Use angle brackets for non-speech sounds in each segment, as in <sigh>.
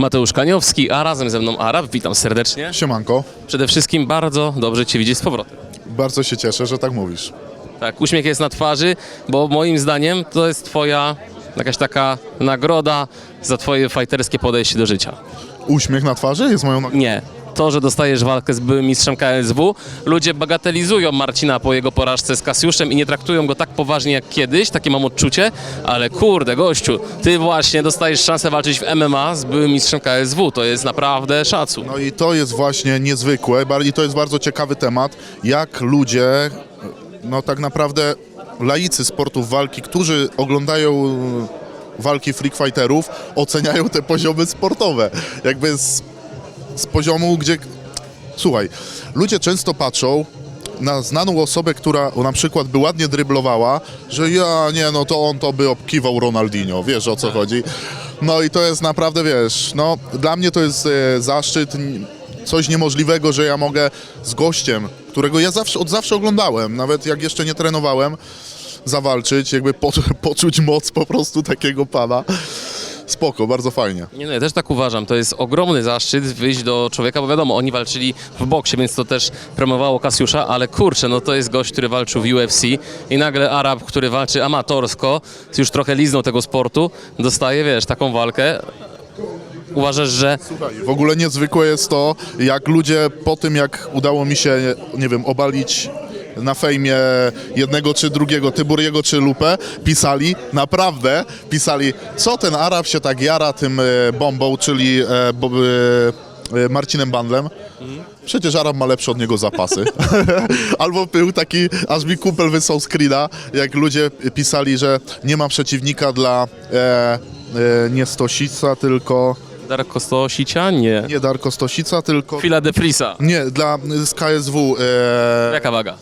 Mateusz Kaniowski, a razem ze mną Arab. Witam serdecznie. Siemanko, Przede wszystkim bardzo dobrze Cię widzieć z powrotem. bardzo się cieszę, że tak mówisz. Tak, uśmiech jest na twarzy, bo moim zdaniem to jest Twoja jakaś taka nagroda za Twoje fajterskie podejście do życia. Uśmiech na twarzy jest moją... nag- Nie. To, że dostajesz walkę z byłym mistrzem KSW, ludzie bagatelizują Marcina po jego porażce z Kasiuszem i nie traktują go tak poważnie jak kiedyś, takie mam odczucie, ale kurde, gościu, ty właśnie dostajesz szansę walczyć w MMA z byłym mistrzem KSW, to jest naprawdę szacun. No i to jest właśnie niezwykłe, bardziej to jest bardzo ciekawy temat, jak ludzie, no tak naprawdę laicy sportów walki, którzy oglądają walki freak fighterów, oceniają te poziomy sportowe. Jakby z, z poziomu, gdzie... Słuchaj, ludzie często patrzą na znaną osobę, która na przykład by ładnie dryblowała, że ja, nie, no to on to by obkiwał Ronaldinho, wiesz o co chodzi. No i to jest naprawdę, wiesz, no dla mnie to jest e, zaszczyt, n- coś niemożliwego, że ja mogę z gościem, którego ja zawsze, od zawsze oglądałem, nawet jak jeszcze nie trenowałem, zawalczyć, jakby po, <laughs> poczuć moc po prostu takiego pana. Spoko, bardzo fajnie. Nie, no, ja też tak uważam. To jest ogromny zaszczyt wyjść do człowieka, bo wiadomo, oni walczyli w boksie, więc to też promowało Kasiusza, ale kurczę, no to jest gość, który walczył w UFC i nagle Arab, który walczy amatorsko, już trochę liznął tego sportu, dostaje, wiesz, taką walkę. Uważasz, że Słuchaj, w ogóle niezwykłe jest to, jak ludzie po tym, jak udało mi się, nie wiem, obalić na fejmie jednego czy drugiego, Tyburiego czy Lupę, pisali, naprawdę pisali, co ten Arab się tak jara tym e, bombą, czyli e, bo, e, Marcinem Bandlem. Przecież Arab ma lepsze od niego zapasy. <laughs> Albo był taki, aż mi kumpel wysłał screena, jak ludzie pisali, że nie ma przeciwnika dla e, e, nie Stosica, tylko... Darko Stosicia? Nie. Nie Darko Stosica, tylko... Chwila de Frisa. Nie, dla z KSW e, Jaka waga?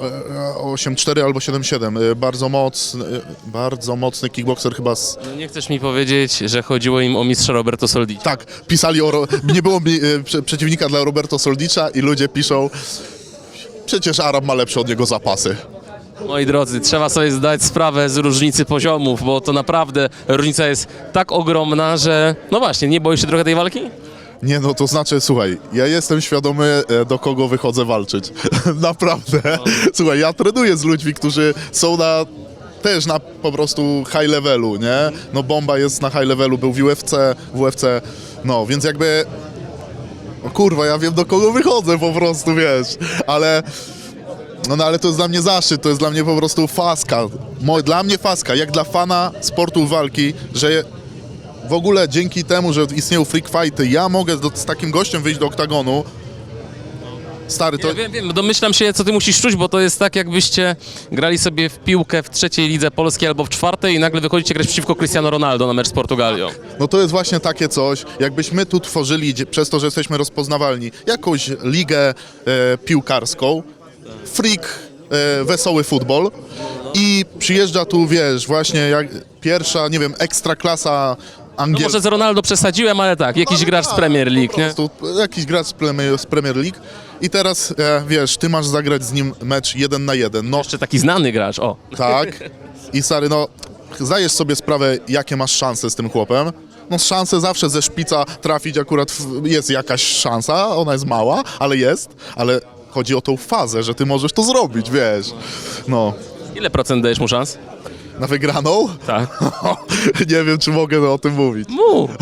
e, 8-4 albo 7-7. E, bardzo mocny, e, bardzo mocny kickboxer chyba z... No nie chcesz mi powiedzieć, że chodziło im o mistrza Roberto Soldici. Tak, pisali o... Ro- Nie było mi, e, prze, przeciwnika dla Roberto Soldicza i ludzie piszą przecież Arab ma lepsze od niego zapasy. Moi drodzy, trzeba sobie zdać sprawę z różnicy poziomów, bo to naprawdę różnica jest tak ogromna, że no właśnie, nie boisz się trochę tej walki? Nie no, to znaczy, słuchaj, ja jestem świadomy, e, do kogo wychodzę walczyć. <laughs> Naprawdę. Słuchaj, ja trenuję z ludźmi, którzy są na też na po prostu high levelu, nie? No Bomba jest na high levelu, był w UFC, w UFC, no, więc jakby no kurwa, ja wiem do kogo wychodzę po prostu, wiesz, ale no, no ale to jest dla mnie zaszczyt, to jest dla mnie po prostu faska. Mo, dla mnie faska, jak dla fana sportu walki, że w ogóle dzięki temu, że istnieją freak fighty, ja mogę do, z takim gościem wyjść do oktagonu. Stary, to Ja wiem, wiem, domyślam się, co ty musisz czuć, bo to jest tak, jakbyście grali sobie w piłkę w trzeciej lidze polskiej albo w czwartej i nagle wychodzicie grać przeciwko Cristiano Ronaldo na mecz z Portugalią. no to jest właśnie takie coś, jakbyśmy tu tworzyli, przez to, że jesteśmy rozpoznawalni, jakąś ligę e, piłkarską, freak, e, wesoły futbol i przyjeżdża tu, wiesz, właśnie jak pierwsza, nie wiem, ekstra klasa No angielska. może z Ronaldo przesadziłem, ale tak, jakiś gracz z Premier League, nie? Po prostu jakiś gracz z Premier, z Premier League i teraz, e, wiesz, ty masz zagrać z nim mecz jeden na jeden. No Jeszcze taki znany gracz, o. tak. I stary, no zdajesz sobie sprawę, jakie masz szanse z tym chłopem. No szanse zawsze ze szpica trafić akurat w, jest jakaś szansa, ona jest mała, ale jest, ale chodzi o tą fazę, że ty możesz to zrobić, wiesz. No, Ile procent dajesz mu szans? na wygraną? Tak. <laughs> Nie wiem, czy mogę o tym mówić. Mu! <laughs>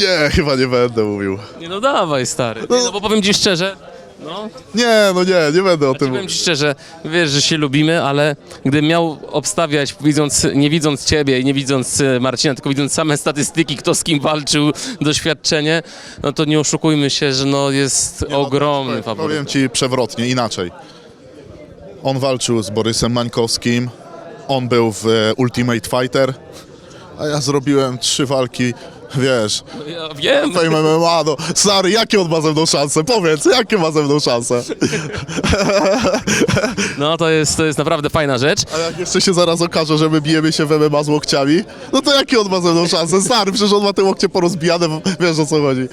Nie, chyba nie będę mówił. Nie no dawaj, stary. Nie, no bo powiem ci szczerze, no, Nie, no nie, nie będę o tym Powiem mówił. ci szczerze, wiesz, że się lubimy, ale gdybym miał obstawiać, widząc, nie widząc ciebie i nie widząc e, Marcina, tylko widząc same statystyki, kto z kim walczył, doświadczenie, no to nie oszukujmy się, że no jest ogromny Powiem- faworyt. Powiem ci przewrotnie, inaczej. On walczył z Borysem Mańkowskim, on był w e, Ultimate Fighter, a ja zrobiłem trzy walki, wiesz, Ja wiem, Fame MMA, no stary, jakie on ma ze mną szanse? Powiedz, jakie ma ze mną szanse? no to jest, to jest naprawdę fajna rzecz. A jak jeszcze się zaraz okaże, że my bijemy się w MMA z łokciami, no to jakie on ma ze mną szanse? Stary, przecież on ma te łokcie porozbijane, wiesz o co chodzi.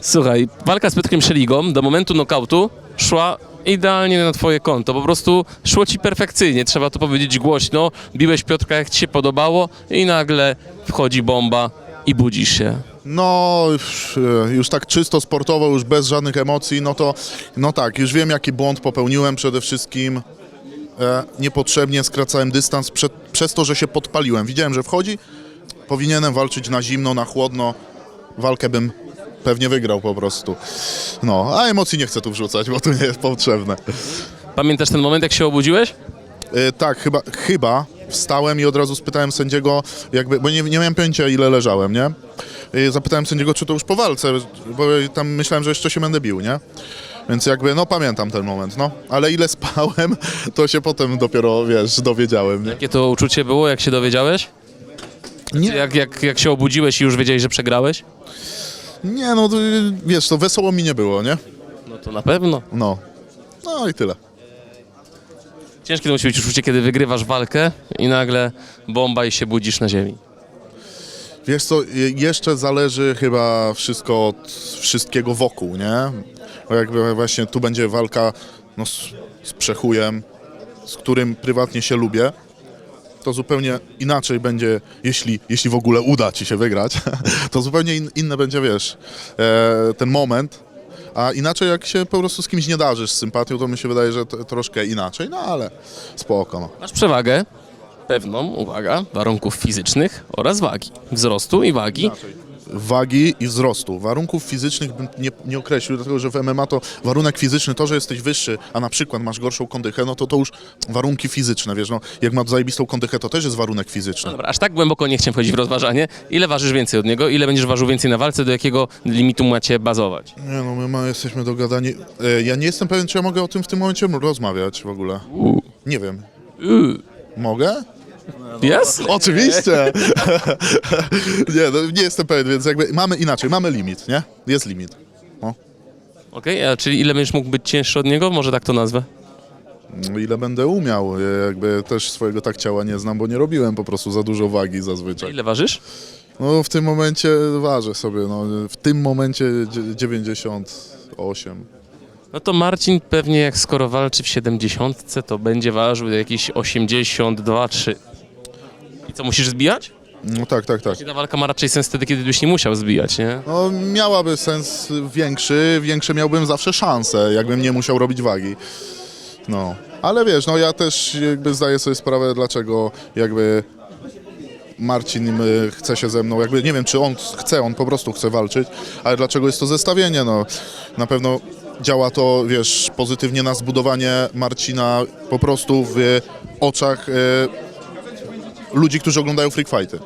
Słuchaj, walka z Piotrkiem Szeligą do momentu nokautu szła idealnie na twoje konto. Po prostu szło ci perfekcyjnie, trzeba to powiedzieć głośno. Biłeś Piotrka jak ci się podobało i nagle wchodzi bomba i budzisz się. No, już, e, już tak czysto sportowo, już bez żadnych emocji, no to, no tak, już wiem jaki błąd popełniłem przede wszystkim. E, niepotrzebnie skracałem dystans przed, przez to, że się podpaliłem. Widziałem, że wchodzi, powinienem walczyć na zimno, na chłodno. Walkę bym pewnie wygrał po prostu. No, a emocji nie chcę tu wrzucać, bo to nie jest potrzebne. Pamiętasz ten moment, jak się obudziłeś? E, tak, chyba, chyba wstałem i od razu spytałem sędziego, jakby, bo nie, nie miałem pojęcia ile leżałem, nie? E, zapytałem sędziego, czy to już po walce, bo tam myślałem, że jeszcze się będę bił, nie? Więc jakby, no pamiętam ten moment, no. Ale ile spałem, to się potem dopiero, wiesz, dowiedziałem, nie? Jakie to uczucie było, jak się dowiedziałeś? Nie, Jak, jak, jak się obudziłeś i już wiedziałeś, że przegrałeś? nie no, to, wiesz, to wesoło mi nie było, nie? No to na pewno. No. No i tyle. Ciężkie to musi być uczucie, kiedy wygrywasz walkę i nagle bomba i się budzisz na ziemi. Wiesz co, je- jeszcze zależy chyba wszystko od wszystkiego wokół, nie? Bo jakby właśnie tu będzie walka no, z, z przechujem, z którym prywatnie się lubię, to zupełnie inaczej będzie, jeśli, jeśli w ogóle uda ci się wygrać, <laughs> to zupełnie in, inny będzie, wiesz, e, ten moment, a inaczej jak się po prostu z kimś nie darzysz z sympatią, to mi się wydaje, że troszkę inaczej, no ale spoko, no. Masz przewagę pewną, uwaga, warunków fizycznych oraz wagi. Wzrostu i wagi. Wagi i wzrostu. Warunków fizycznych bym nie, nie określił, dlatego że w MMA to warunek fizyczny, to, że jesteś wyższy, a na przykład masz gorszą kondychę, no to to już warunki fizyczne, wiesz, no, jak ma zajebistą kondychę, to też jest warunek fizyczny. Dobra, aż tak głęboko nie chciałem wchodzić w rozważanie. Ile ważysz więcej od niego? Ile będziesz ważył więcej na walce? Do jakiego limitu macie bazować? Nie no, my ma, jesteśmy dogadani. E, ja nie jestem pewien, czy ja mogę o tym w tym momencie rozmawiać w ogóle. Nie wiem. Mogę? Jest? Oczywiście! <laughs> nie, no, nie jestem pewien, więc jakby mamy inaczej, mamy limit, nie? Jest limit. O. Okej, a czyli ile będziesz mógł być cięższy od niego? Może tak to nazwę? No, ile będę umiał. Ja jakby też swojego tak ciała nie znam, bo nie robiłem po prostu za dużo wagi zazwyczaj. Ile ważysz? No w tym momencie ważę sobie, no w tym momencie dzie- 98. No to Marcin pewnie jak skoro walczy w 70, to będzie ważył jakieś 82-3. I co, musisz zbijać? No tak, tak, tak. I ta walka ma raczej sens wtedy, kiedy byś nie musiał zbijać, nie? No miałaby sens większy, większe miałbym zawsze szanse, jakbym nie musiał robić wagi. No, ale wiesz, no ja też jakby zdaję sobie sprawę, dlaczego jakby Marcin y, chce się ze mną, jakby nie wiem, czy on chce, on po prostu chce walczyć, ale dlaczego jest to zestawienie, no na pewno działa to, wiesz, pozytywnie na zbudowanie Marcina po prostu w oczach y, ludzi, którzy oglądają freak fighty.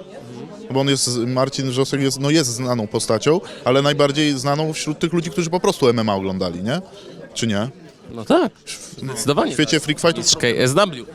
Bo on jest, Marcin Wrzosek jest, no jest znaną postacią, ale najbardziej znaną wśród tych ludzi, którzy po prostu MMA oglądali, nie? Czy nie? No tak, zdecydowanie. W świecie freak fightów Mistrz KSW.